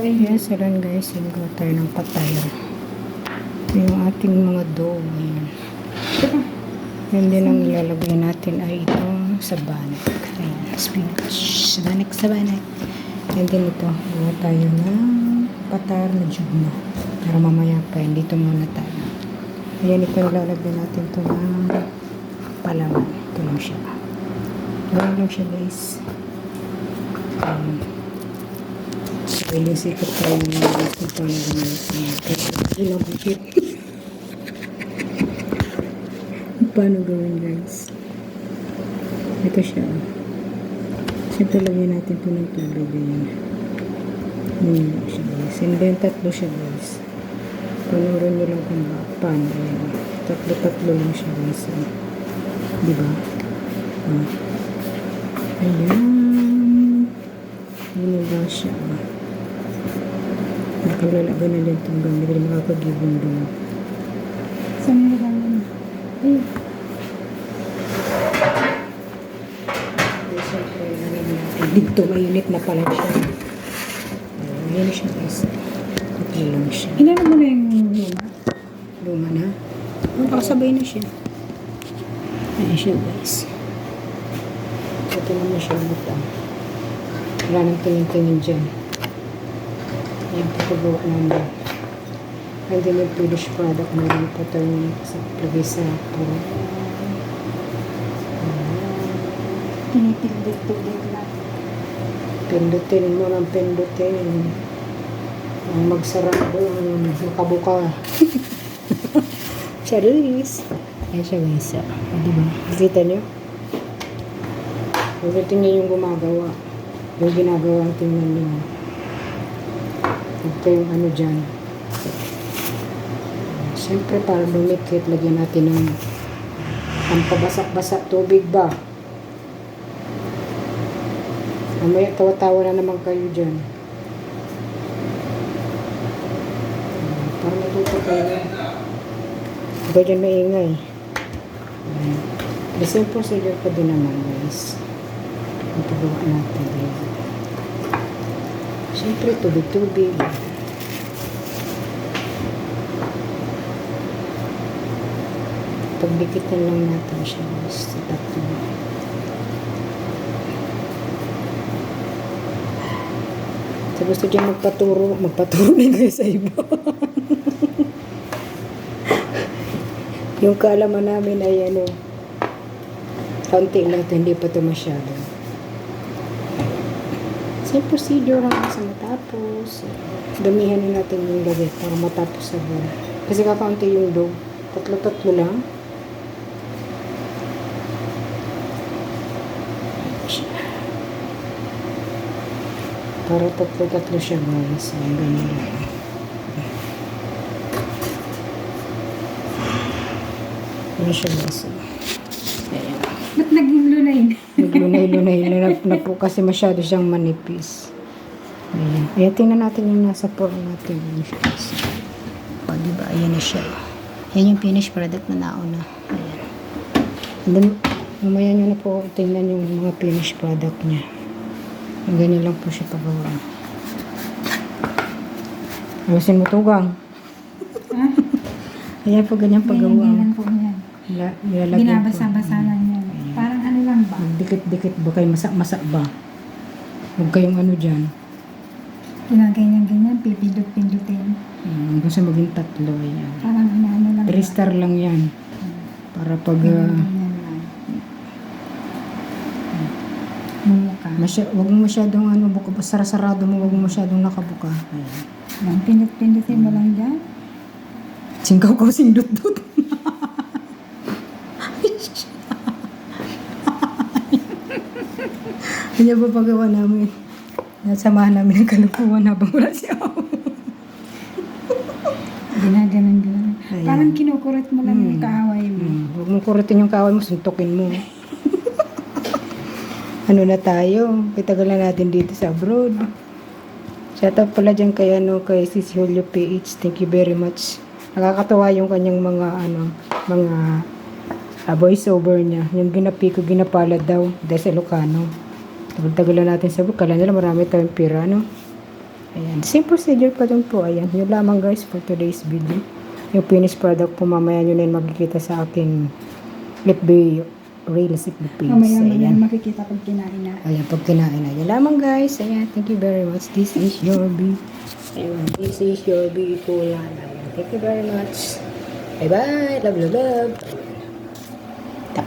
Yes, ayan guys, singgo tayo ng pataya. Ito yung ating mga dough. Ayan. Yan din ang ilalagay natin ay itong sabanak. Ayan, spinach. Sabanak, sabanak. Yan din ito. Gawa tayo ng patar na jugma. Para mamaya pa, dito muna tayo. Ayan, ito ilalagay natin ito ng palaman. Ito lang siya. Ganyan lang siya guys. Ayan. So, ilisip ko tayo ng mga ito na gamitin natin. Ilang bukit. Paano gawin guys? Ito siya. Siyempre lagyan natin ito ng tubig. Ayan. Ayan lang siya guys. And tatlo siya guys. Panoorin nyo lang kung paano. Ayan. Tatlo-tatlo lang siya guys. Diba? Ah. Ayan. Lang siya. Nakalalaga na din itong gamit. Hindi makakagibong doon. Saan mo lang? Ay. Siyempre, ano. Dito, mainit na pala siya. Ayan, Ayan siya guys. Lang siya. Inano mo na yung luma? Luma na. Makakasabay na siya. Ayan siya guys. Ito naman siya buta. Wala nang tingin-tingin dyan. Ayan, pagkagawa namin. And then yung finished product na rin po ito yung sa lagay sa puro. Pinipiglit-piglit lang. Pindutin mo ng pindutin. Ang magsarado, ang makabuka. Charis! Ayan siya guys. O, diba? Nakita niyo? Ulitin niyo yung gumagawa. Yung ginagawa ang tingnan niyo. Ito yung ano dyan. Siyempre, para lumikit, lagyan natin ng ang pabasak-basak tubig ba? Mamaya tawa-tawa na naman kayo dyan. Para matuto kayo. Huwag dyan maingay. The same procedure pa din naman guys. Ang pagawa natin. Ayan. Siyempre, tubig-tubig. Pagdikitan lang natin siya. Sa tatlo. Sa gusto dyan magpaturo, magpaturo din kayo sa iba. yung kaalaman namin ay ano, kaunti lang ito, hindi pa ito masyado. Same procedure lang sa matapos. Damihan na natin yung lagay para matapos sa buwan. Kasi kakaunti yung dough. Tatlo-tatlo lang. Para tatlo-tatlo siya guys. Ayan, ganyan lang. Ayan siya guys. Ayan. Ba't naging lunay na? Naglunay-lunay na, na po kasi masyado siyang manipis. Ayan. Ayan, tingnan natin yung nasa form natin. O, diba? Ayan na siya. Ayan yung finished product na nauna. Ayan. And then, mamaya nyo na po tingnan yung mga finished product niya. Ganyan lang po siya pagawa. Ayasin mo tugang. Ayan po ganyan pagawa. Hindi po po. Binabasa-basa lang yan. Parang ano lang ba? Dikit-dikit ba kayo masak-masak ba? Huwag kayong ano dyan. Ginaganyan-ganyan, pipindot-pindutin. Um, hanggang sa maging tatlo. Ayan. Parang ano-ano lang. Three star lang yan. Para pag... Uh. Mumuka. masya, wag mo masyadong ano, buka, sarado mo, wag mo masyadong nakabuka. Ayan. Pindot-pindutin mo lang dyan. Singkaw ko, singdut-dut. Kanya ba pagawa namin? Nasamahan namin ng kalukuhan habang wala si Aw. Ginaganon ganon Ayan. Parang kinukurit mo lang yung Hmm. kaaway mo. Hmm, huwag mong kurutin yung kaway mo, suntukin mo. ano na tayo? Kitagal na natin dito sa abroad. Shout out pala dyan kay, ano, kay Sis Julio PH. Thank you very much. Nakakatawa yung kanyang mga, ano, mga uh, voiceover niya. Yung ginapi ko, ginapalad daw. Dahil sa Ilocano. Tagal-tagal na natin sa abroad. Kala nila marami tayong pira, no? Ayan. Same procedure pa din po. Ayan. Yun lamang guys for today's video. Yung finished product po mamaya nyo na yun makikita sa aking FB Reels page. Mamaya mo na makikita pag kinain na. Ayan, pag kinain na. Yan lamang guys. Ayan, thank you very much. This is your B. Ayan, this is your beautiful Lana. Ayan, thank you very much. Bye-bye. Love, love, love.